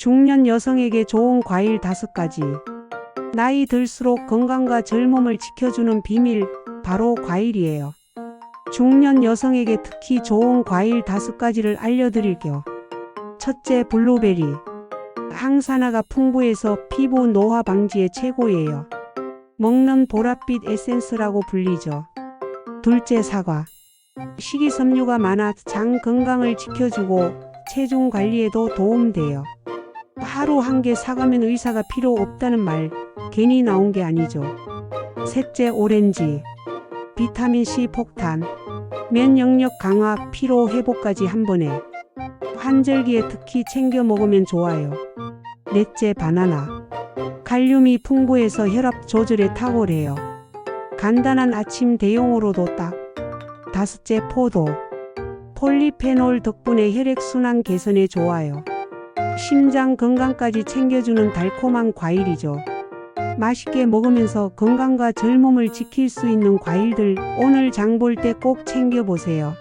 중년 여성에게 좋은 과일 다섯 가지. 나이 들수록 건강과 젊음을 지켜주는 비밀, 바로 과일이에요. 중년 여성에게 특히 좋은 과일 다섯 가지를 알려드릴게요. 첫째, 블루베리. 항산화가 풍부해서 피부 노화 방지에 최고예요. 먹는 보랏빛 에센스라고 불리죠. 둘째, 사과. 식이섬유가 많아 장 건강을 지켜주고 체중 관리에도 도움돼요. 하루 한 개 사가면 의사가 필요 없다는 말 괜히 나온 게 아니죠. 셋째 오렌지 비타민C 폭탄 면역력 강화 피로 회복까지 한 번에 환절기에 특히 챙겨 먹으면 좋아요. 넷째 바나나 칼륨이 풍부해서 혈압 조절에 탁월해요. 간단한 아침 대용으로도 딱. 다섯째 포도 폴리페놀 덕분에 혈액순환 개선에 좋아요. 심장 건강까지 챙겨주는 달콤한 과일이죠. 맛있게 먹으면서 건강과 젊음을 지킬 수 있는 과일들 오늘 장 볼 때 꼭 챙겨보세요.